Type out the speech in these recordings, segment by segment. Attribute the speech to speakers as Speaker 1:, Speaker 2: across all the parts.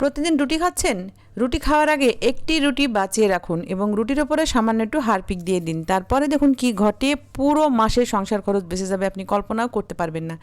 Speaker 1: প্রতিদিন রুটি খাচ্ছেন? রুটি খাওয়ার আগে একটি রুটি বাঁচিয়ে রাখুন এবং রুটির ওপরে সামান্য একটু হারপিক দিয়ে দিন। তারপরে দেখুন কি ঘটে। পুরো মাসের সংসার খরচ বেঁচে যাবে, আপনি কল্পনাও করতে পারবেন না।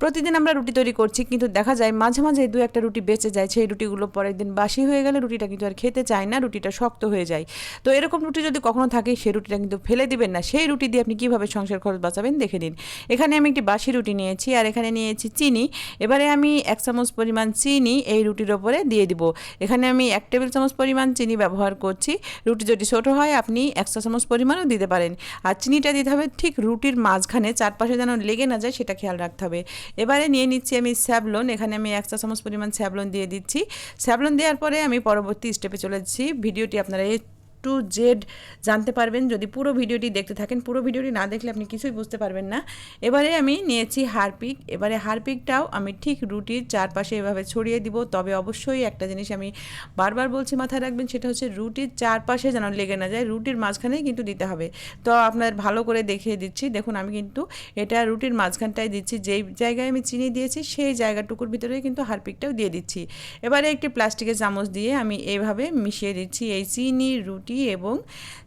Speaker 1: প্রতিদিন আমরা রুটি তৈরি করছি, কিন্তু দেখা যায় মাঝে মাঝে দু একটা রুটি বেঁচে যায়, সেই রুটিগুলো পরের দিন বাসি হয়ে গেলে রুটিটা কিন্তু আর খেতে চায় না, রুটিটা শক্ত হয়ে যায়। তো এরকম রুটি যদি কখনো থাকে, সেই রুটিটা কিন্তু ফেলে দিবেন না। সেই রুটি দিয়ে আপনি কীভাবে সংসার খরচ বাঁচাবেন দেখে নিন। এখানে আমি একটি বাসি রুটি নিয়েছি আর এখানে নিয়েছি চিনি। এবারে আমি এক চামচ পরিমাণ চিনি এই রুটির ওপরে দিয়ে দিব। এখানে আমি এক টেবিল চামচ পরিমাণ চিনি ব্যবহার করছি। রুটি যদি ছোটো হয়, আপনি একশো চামচ পরিমাণও দিতে পারেন। আর চিনিটা দিতে হবে ঠিক রুটির মাঝখানে, চারপাশে যেন লেগে না যায় সেটা খেয়াল রাখতে হবে। এবারে নিয়ে নিচ্ছি আমি স্যাবলন এখানে আমি একশো চামচ পরিমাণ স্যাবলন দিয়ে দিচ্ছি। স্যাবলন দেওয়ার পরে আমি পরবর্তী স্টেপে চলে যাচ্ছি। ভিডিওটি আপনারা টু জেড জানতে পারবেন যদি পুরো ভিডিওটি দেখতে থাকেন। পুরো ভিডিওটি না দেখলে আপনি কিছুই বুঝতে পারবেন না। এবারে আমি নিয়েছি হারপিক। এবারে হারপিকটাও আমি ঠিক রুটির চারপাশে এভাবে ছড়িয়ে দিব। তবে অবশ্যই একটা জিনিস আমি বারবার বলছি মাথায় রাখবেন, সেটা হচ্ছে রুটির চারপাশে যেন লেগে না যায়। রুটির মাঝখানেই কিন্তু দিতে হবে। তো আপনার ভালো করে দেখিয়ে দিচ্ছি। দেখুন, আমি কিন্তু এটা রুটির মাঝখানটায় দিচ্ছি। যেই জায়গায় আমি চিনি দিয়েছি, সেই জায়গাটুকুর ভিতরে কিন্তু হারপিকটাও দিয়ে দিচ্ছি। এবারে একটি প্লাস্টিকের চামচ দিয়ে আমি এইভাবে মিশিয়ে দিচ্ছি। এই চিনি, রুটি এবং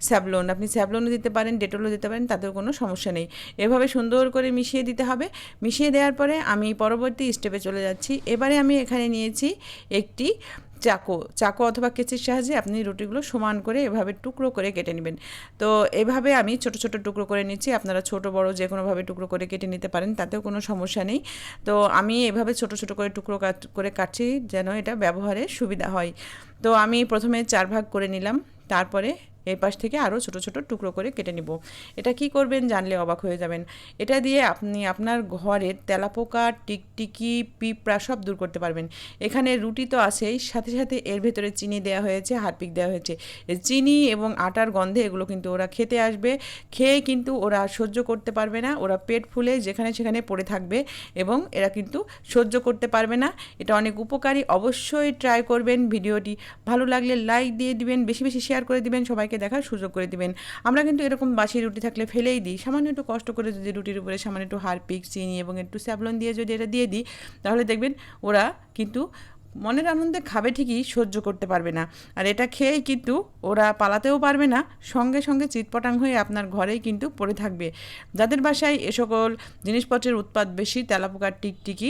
Speaker 1: স্যাবলন আপনি স্যাবলনও দিতে পারেন, ডেটলও দিতে পারেন তাদের কোনো সমস্যা নেই। এভাবে সুন্দর করে মিশিয়ে দিতে হবে। মিশিয়ে দেওয়ার পরে আমি পরবর্তী স্টেপে চলে যাচ্ছি। এবারে আমি এখানে নিয়েছি একটি চাকু। চাকু অথবা কেচির সাহায্যে আপনি রুটিগুলো সমান করে এভাবে টুকরো করে কেটে নেবেন। তো এভাবে আমি ছোট ছোট টুকরো করে নিচ্ছি। আপনারা ছোট, বড় যে কোনোভাবে টুকরো করে কেটে নিতে পারেন, তাতেও কোনো সমস্যা নেই। তো আমি এভাবে ছোট ছোট করে টুকরো করে কাটছি যেন এটা ব্যবহারে সুবিধা হয়। তো আমি প্রথমে চার ভাগ করে নিলাম। তারপরে এই পাশ থেকে আরও ছোটো ছোটো টুকরো করে কেটে নিব। এটা কি করবেন জানলে অবাক হয়ে যাবেন। এটা দিয়ে আপনি আপনার ঘরের তেলাপোকা, টিকটিকি, পিঁপড়া সব দূর করতে পারবেন। এখানে রুটি তো আছেই, সাথে সাথে এর ভেতরে চিনি দেওয়া হয়েছে, হারপিক দেওয়া হয়েছে। চিনি এবং আটার গন্ধে এগুলো কিন্তু ওরা খেতে আসবে। খেয়ে কিন্তু ওরা সহ্য করতে পারবে না। ওরা পেট ফুলে যেখানে সেখানে পড়ে থাকবে এবং এরা কিন্তু সহ্য করতে পারবে না। এটা অনেক উপকারী। অবশ্যই ট্রাই করবেন ভিডিওটি। ভালো লাগলে লাইক দিয়ে দিবেন, বেশি বেশি শেয়ার করে দিবেন সবাইকে। দেখার সুযোগ করে দিবেন। আমরা কিন্তু এরকম বাসি রুটি থাকলে ফেলেই দিই। সামান্য একটু কষ্ট করে যদি রুটির উপরে সামান্য একটু হারপিক, চিনি এবং একটু স্যাবলন দিয়ে যদি এটা দিয়ে দিই, তাহলে দেখবেন ওরা কিন্তু মনের আনন্দে খাবে ঠিকই, সহ্য করতে পারবে না। আর এটা খেয়েই কিন্তু ওরা পালাতেও পারবে না, সঙ্গে সঙ্গে চিটপটাং হয়ে আপনার ঘরেই কিন্তু পড়ে থাকবে। যাদের বাসায় এ সকল জিনিসপত্রের উৎপাদ বেশি, তেলাপোকার টিকটিকি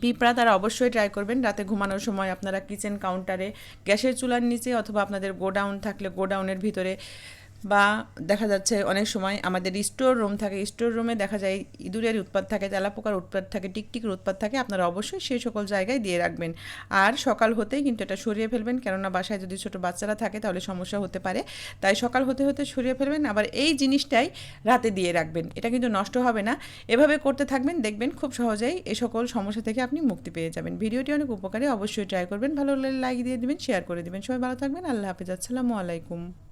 Speaker 1: পিঁপড়া তারা অবশ্যই ট্রাই করবেন। রাতে ঘুমানোর সময় আপনারা কিচেন কাউন্টারে গ্যাসের চুলার নিচে অথবা আপনাদের গোডাউন থাকলে গোডাউনের ভিতরে বা দেখা যাচ্ছে অনেক সময় আমাদের স্টোর রুম থাকে স্টোর রুমে দেখা যায় ইঁদুরের উৎপাদ থাকে তেলাপোকার উৎপাদ থাকে, টিকটিকির উৎপাদ থাকে, আপনারা অবশ্যই সেই সকল জায়গায় দিয়ে রাখবেন। আর সকাল হতেই কিন্তু এটা সরিয়ে ফেলবেন, কেননা বাসায় যদি ছোটো বাচ্চারা থাকে তাহলে সমস্যা হতে পারে। তাই সকাল হতে হতে সরিয়ে ফেলবেন, আবার এই জিনিসটাই রাতে দিয়ে রাখবেন। এটা কিন্তু নষ্ট হবে না। এভাবে করতে থাকবেন, দেখবেন খুব সহজেই এ সকল সমস্যা থেকে আপনি মুক্তি পেয়ে যাবেন। ভিডিওটি অনেক উপকারী, অবশ্যই ট্রাই করবেন। ভালো লাগলে লাইক দিয়ে দেবেন শেয়ার করে দেবেন। সবাই ভালো থাকবেন, আল্লাহ হাফিজ, আসসালামু আলাইকুম।